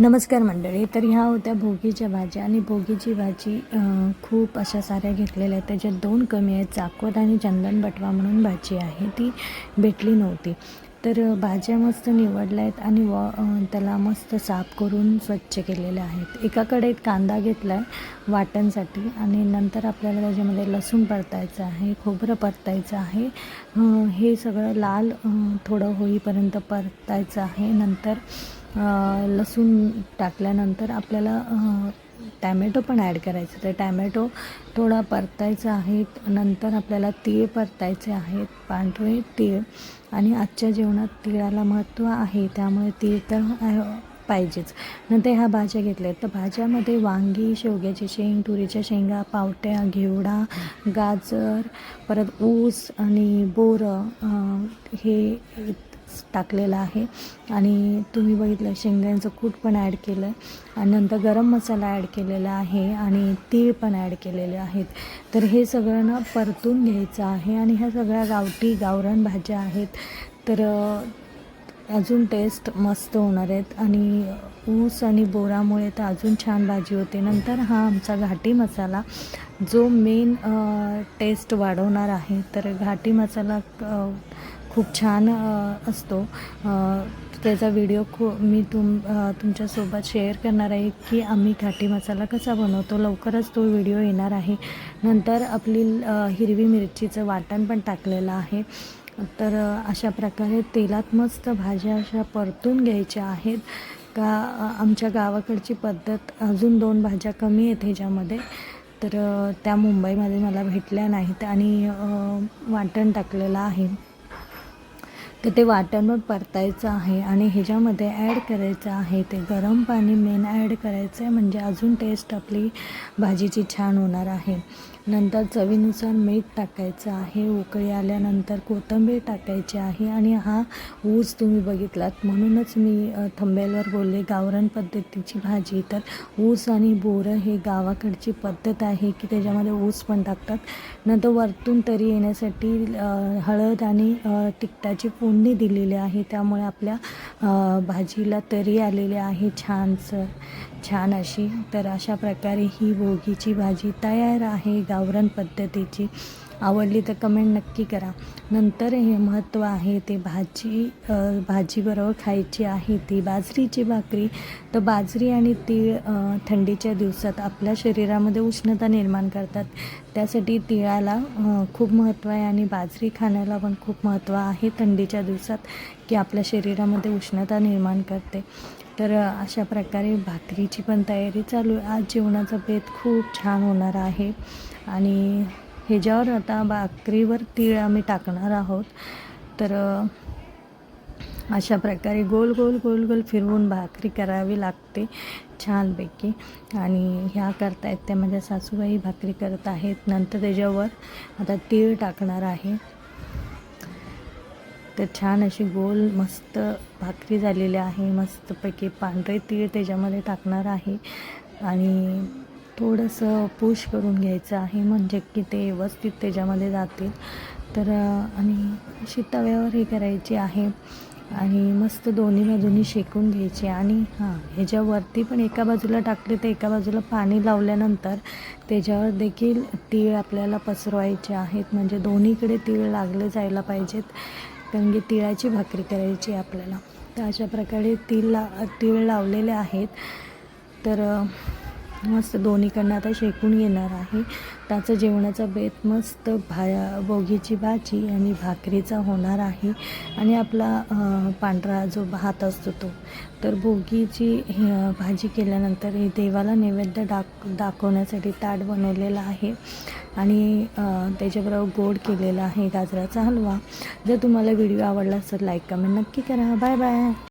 नमस्कार मंडळी तर ह्या होत्या भोगीच्या भाज्या आणि भोगीची भाजी खूप अशा साऱ्या घेतलेल्या आहेत. त्याच्यात दोन कमी आहेत चाकवत आणि चंदन बटवा म्हणून भाजी आहे. ती भेटली नव्हती. तर भाज्या मस्त निवडल्या आहेत आणि व त्याला मस्त साफ करून स्वच्छ केलेल्या आहेत. एकाकडे एक कांदा घेतला आहे वाटणसाठी आणि नंतर आपल्याला त्याच्यामध्ये लसूण परतायचं आहे खोबरं परतायचं आहे. हे सगळं लाल थोडं होईपर्यंत परतायचं आहे. नंतर लसूण टाकल्यानंतर आपल्याला टॅमॅटो पण ॲड करायचं. तर टॅमॅटो थोडा परतायचा आहे नंतर आपल्याला तीळ परतायचे आहेत पांढरे तीळ आणि आजच्या जेवणात तिळाला महत्त्व आहे त्यामुळे तीळ तर पाहिजेच. नंतर ह्या भाज्या घेतल्या. आहेत तर भाज्यामध्ये वांगी शेवग्याची शेंग तुरीच्या शेंगा पावट्या घेवडा गाजर परत ऊस आणि बोरं हे टाकलेलं आहे. आणि तुम्ही बघितलं शेंगदाण्याचं कूट पण ॲड केलं आहे आणि नंतर गरम मसाला ॲड केलेला आहे आणि तीळ पण ॲड केलेले आहेत. तर हे सगळं ना परतून घ्यायचं आहे आणि ह्या सगळ्या गावठी गावरान भाज्या आहेत. तर अजून टेस्ट मस्त होणार आहेत. आणि ऊस आणि बोरामुळे तर अजून छान भाजी होते. नंतर हा आमचा घाटी मसाला जो मेन टेस्ट वाढवणार आहे. तर घाटी मसाला खूप छान असतो. त्याचा व्हिडिओ खू मी तुम तुमच्यासोबत शेअर करणार आहे की आम्ही घाटी मसाला कसा बनवतो. लवकरच तो व्हिडिओ येणार आहे. नंतर आपली हिरवी मिरचीचं वाटण पण टाकलेलं आहे. तर अशा प्रकारे तेलात मस्त भाज्या अशा परतून घ्यायच्या आहेत. का आमच्या गावाकडची पद्धत अजून दोन भाज्या कमी आहेत ह्याच्यामध्ये. तर त्या मुंबईमध्ये मला भेटल्या नाहीत आणि वाटण टाकलेलं आहे. तर ते वाटणवर परतायचं आहे आणि ह्याच्यामध्ये ॲड करायचं आहे. ते गरम पाणी मेन ॲड करायचं आहे म्हणजे अजून टेस्ट आपली भाजीची छान होणार आहे. नंतर चवीनुसार मीठ टाकायचं आहे. उकळी आल्यानंतर कोथिंबीर टाकायची आहे आणि हा ऊस तुम्ही बघितलात. म्हणूनच मी थंबेलवर बोलले गावरान पद्धतीची भाजी. तर ऊस आणि बोरं हे गावाकडची पद्धत आहे की त्याच्यामध्ये ऊस पण टाकतात. नंतर वरतून तरी येण्यासाठी हळद आणि तिखटाची फोडणी दिलेली आहे. त्यामुळे आपल्या भाजीला तरी आलेली आहे छानसं छान अशी. तर अशा प्रकारे ही भोगीची भाजी तयार आहे. गावरान पद्धतीची आवडली तर कमेंट नक्की करा. नंतर हे महत्त्व आहे ते भाजी भाजीबरोबर खायची आहे ती बाजरीची भाकरी. तर बाजरी आणि तीळ थंडीच्या दिवसात आपल्या शरीरामध्ये उष्णता निर्माण करतात. त्यासाठी तिळाला खूप महत्त्व आहे आणि बाजरी खाण्याला पण खूप महत्त्व आहे थंडीच्या दिवसात की आपल्या शरीरामध्ये उष्णता निर्माण करते. तर अशा प्रकारे भाकरीची पण तयारी चालू आहे. आज जेवणाचा बेत खूप छान होणार आहे. आणि ह्याच्यावर आता भाकरीवर तीळ आम्ही टाकणार आहोत. तर अशा प्रकारे गोल गोल गोल गोल फिरवून भाकरी करावी लागते छानपैकी. आणि ह्या करतायत त्या माझ्या सासूबाई भाकरी करत आहेत. नंतर त्याच्यावर आता तीळ टाकणार आहे. तर छान अशी गोल मस्त भाकरी झालेली आहे. मस्तपैकी पांढरे तीळ त्याच्यामध्ये टाकणार आहे. आणि थोडंसं पुश करून घ्यायचं आहे म्हणजे की ते व्यवस्थित त्याच्यामध्ये जातील. तर आणि अशी तव्यावर हे करायची आहे. आणि मस्त दोन्ही बाजूनी शेकून घ्यायचे आणि हां ह्याच्यावरती पण एका बाजूला टाकले तर एका बाजूला पाणी लावल्यानंतर त्याच्यावर देखील तीळ आपल्याला पसरवायचे आहेत. म्हणजे दोन्हीकडे तीळ लागले जायला पाहिजेत. कारण की तिळाची भाकरी करायची आहे आपल्याला. तर अशा प्रकारे तीळ ला तीळ लावलेले आहेत. तर मस्त दोन्हीकडनं आता शेकून येणार आहे. त्याचं जेवणाचा बेत मस्त भा बोगीची भाजी आणि भाकरीचा होणार आहे. आणि आपला पांढरा जो भात असतो तो. तर भोगीची भाजी केल्यानंतर हे देवाला नैवेद्य दाक दाखवण्यासाठी ताट बनवलेलं आहे. आणि त्याच्याबरोबर गोड केलेला आहे गाजराचा हलवा. जर तुम्हाला व्हिडिओ आवडला असेल लाईक कमेंट नक्की करा. Bye bye.